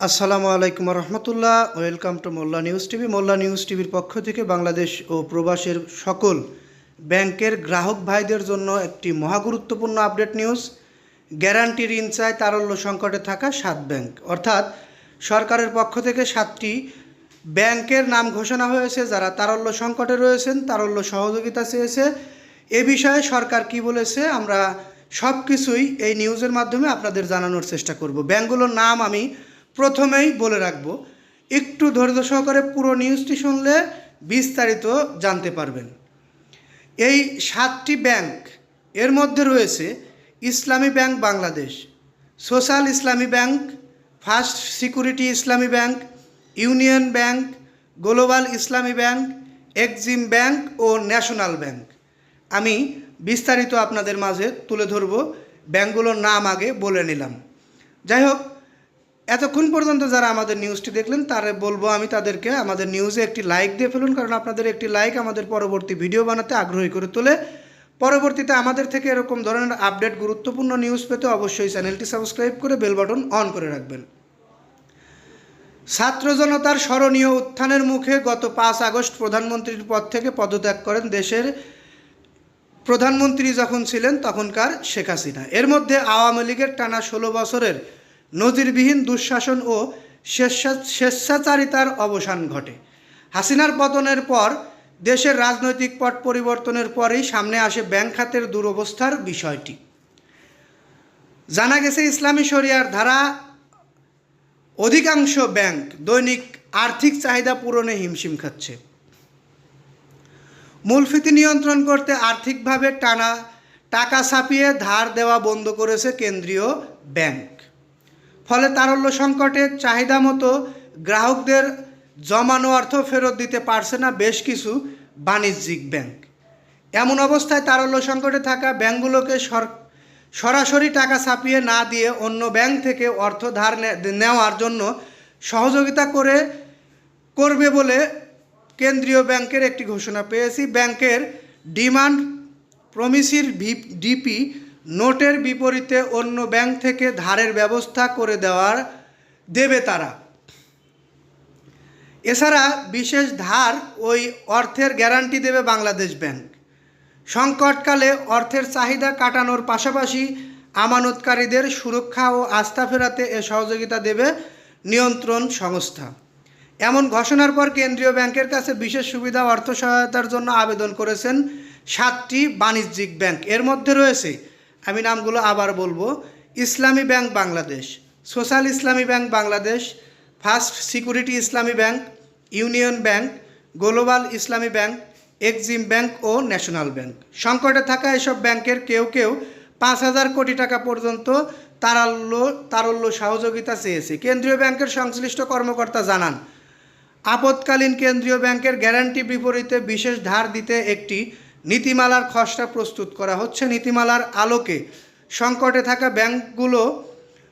আসসালামু আলাইকুম রহমতুল্লাহ welcome to Molla news TV. Molla news টিভির পক্ষ থেকে বাংলাদেশ ও প্রবাসের সকল ব্যাংকের গ্রাহক ভাইদের জন্য একটি মহাগুরুত্বপূর্ণ আপডেট নিউজ। গ্যারান্টি ঋণ চায় তারল্য সংকটে থাকা সাত ব্যাংক। অর্থাৎ সরকারের পক্ষ থেকে সাতটি ব্যাংকের নাম ঘোষণা হয়েছে, যারা তারল্য সংকটে রয়েছেন, তারল্য সহযোগিতা চেয়েছে। এ বিষয়ে সরকার কি বলেছে, আমরা সব কিছুই এই নিউজের মাধ্যমে আপনাদের জানানোর চেষ্টা করব। ব্যাংকগুলোর নাম আমি প্রথমেই বলে রাখব, একটু ধৈর্য সহকারে পুরো নিউজটি শুনলে বিস্তারিত জানতে পারবেন। এই সাতটি ব্যাংক এর মধ্যে রয়েছে Islami Bank Bangladesh Social Islami Bank First Security Islami Bank Union Bank Global Islami Bank Exim Bank ও ন্যাশনাল ব্যাংক আমি বিস্তারিত আপনাদের মাঝে তুলে ধরব ব্যাংকগুলোর নাম আগে বলে নিলাম। যাই হোক এতক্ষণ পর্যন্ত যারা আমাদের নিউজটি দেখলেন, তারা বলব আমি তাদেরকে আমাদের নিউজে একটি লাইক দিয়ে ফেলুন, কারণ আপনাদের একটি লাইক আমাদের পরবর্তী ভিডিও বানাতে আগ্রহী করে তোলে। পরবর্তীতে আমাদের থেকে এরকম ধরনের আপডেট গুরুত্বপূর্ণ নিউজ পেতে অবশ্যই চ্যানেলটি সাবস্ক্রাইব করে বেল বাটন অন করে রাখবেন। ছাত্র জনতার স্মরণীয় উত্থানের মুখে গত পাঁচ আগস্ট প্রধানমন্ত্রীর পদ থেকে পদত্যাগ করেন দেশের প্রধানমন্ত্রী যখন ছিলেন, তখনকার শেখ হাসিনা। এর মধ্যে আওয়ামী লীগের টানা ষোলো বছরের নজিরবিহীন দুঃশাসন ও স্বেচ্ছাচারিতার অবসান ঘটে। হাসিনার পতনের পর দেশের রাজনৈতিক পট পরিবর্তনের পরেই সামনে আসে ব্যাংক খাতের দুরবস্থার বিষয়টি। জানা গেছে, ইসলামী শরিয়ার ধারা অধিকাংশ ব্যাংক দৈনিক আর্থিক চাহিদা পূরণে হিমশিম খাচ্ছে। মূলফিতি নিয়ন্ত্রণ করতে আর্থিকভাবে টানা টাকা ছাপিয়ে ধার দেওয়া বন্ধ করেছে কেন্দ্রীয় ব্যাংক। ফলে তারল্য সংকটে চাহিদা মতো গ্রাহকদের জমানো অর্থ ফেরত দিতে পারছে না বেশ কিছু বাণিজ্যিক ব্যাংক। এমন অবস্থায় তারল্য সংকটে থাকা ব্যাংকগুলোকে সর, সরাসরি টাকা ছাপিয়ে না দিয়ে অন্য ব্যাংক থেকে অর্থ ধার নেওয়ার জন্য সহযোগিতা করে, করবে বলে কেন্দ্রীয় ব্যাংকের একটি ঘোষণা পেয়েছি। ব্যাংকের ডিমান্ড প্রমিসির ভি, ডিপি নোটের বিপরীতে অন্য ব্যাংক থেকে ধারের ব্যবস্থা করে দেওয়ার দেবে তারা। এছাড়া বিশেষ ধার ওই অর্থের গ্যারান্টি দেবে বাংলাদেশ ব্যাংক। সংকটকালে অর্থের চাহিদা কাটানোর পাশাপাশি আমানতকারীদের সুরক্ষা ও আস্থা ফেরাতে এ সহযোগিতা দেবে নিয়ন্ত্রণ সংস্থা। এমন ঘোষণার পর কেন্দ্রীয় ব্যাংকের কাছে বিশেষ সুবিধা অর্থ সহায়তার জন্য আবেদন করেছেন সাতটি বাণিজ্যিক ব্যাংক। এর মধ্যে রয়েছে আমি নামগুলো আবার বলব। Islami Bank Bangladesh, Social Islami Bank Bangladesh, First Security Islami Bank, Union Bank, Global Islami Bank, Exim Bank ও ন্যাশনাল ব্যাংক। সংকটে থাকা এসব ব্যাংকের কেউ কেউ পাঁচ হাজার কোটি টাকা পর্যন্ত তারাল্য, তারল্য সহযোগিতা চেয়েছে। কেন্দ্রীয় ব্যাংকের সংশ্লিষ্ট কর্মকর্তা জানান, আপৎকালীন কেন্দ্রীয় ব্যাংকের গ্যারান্টি বিপরীতে বিশেষ ধার দিতে একটি নীতিমালার খসড়া প্রস্তুত করা হচ্ছে। নীতিমালার আলোকে সংকটে থাকা ব্যাংকগুলো,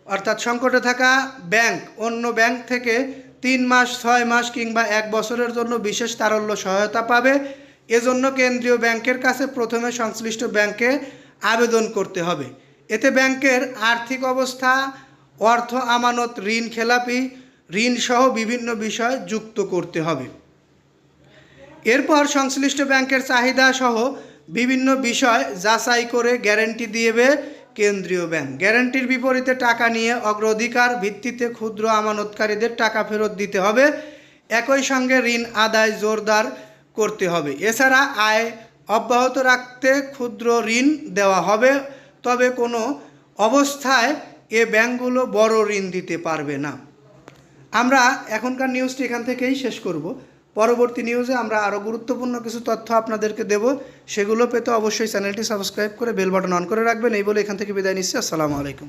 অর্থাৎ সংকটে থাকা ব্যাংক, অন্য ব্যাংক থেকে তিন মাস, ছয় মাস কিংবা এক বছরের জন্য বিশেষ তারল্য সহায়তা পাবে। এজন্য কেন্দ্রীয় ব্যাংকের কাছে প্রথমে সংশ্লিষ্ট ব্যাংকে আবেদন করতে হবে। এতে ব্যাংকের আর্থিক অবস্থা, অর্থ আমানত, ঋণ খেলাপি, ঋণসহ বিভিন্ন বিষয় যুক্ত করতে হবে। এরপর সংশ্লিষ্ট ব্যাংকের চাহিদা সহ বিভিন্ন বিষয় যাচাই করে গ্যারান্টি দিয়েবে কেন্দ্রীয় ব্যাংক। গ্যারান্টির বিপরীতে টাকা নিয়ে অগ্রাধিকার ভিত্তিতে ক্ষুদ্র আমানতকারীদের টাকা ফেরত দিতে হবে। একই সঙ্গে ঋণ আদায় জোরদার করতে হবে। এছাড়া আয় অব্যাহত রাখতে ক্ষুদ্র ঋণ দেওয়া হবে। তবে কোনো অবস্থায় এ ব্যাংকগুলো বড় ঋণ দিতে পারবে না। আমরা এখনকার নিউজটি এখান থেকেই শেষ করব। পরবর্তী নিউজে আমরা আরও গুরুত্বপূর্ণ কিছু তথ্য আপনাদেরকে দেব। সেগুলো পেতে অবশ্যই চ্যানেলটি সাবস্ক্রাইব করে বেল বাটন অন করে রাখবেন। এই বলে এখান থেকে বিদায় নিচ্ছি। আসসালামু আলাইকুম।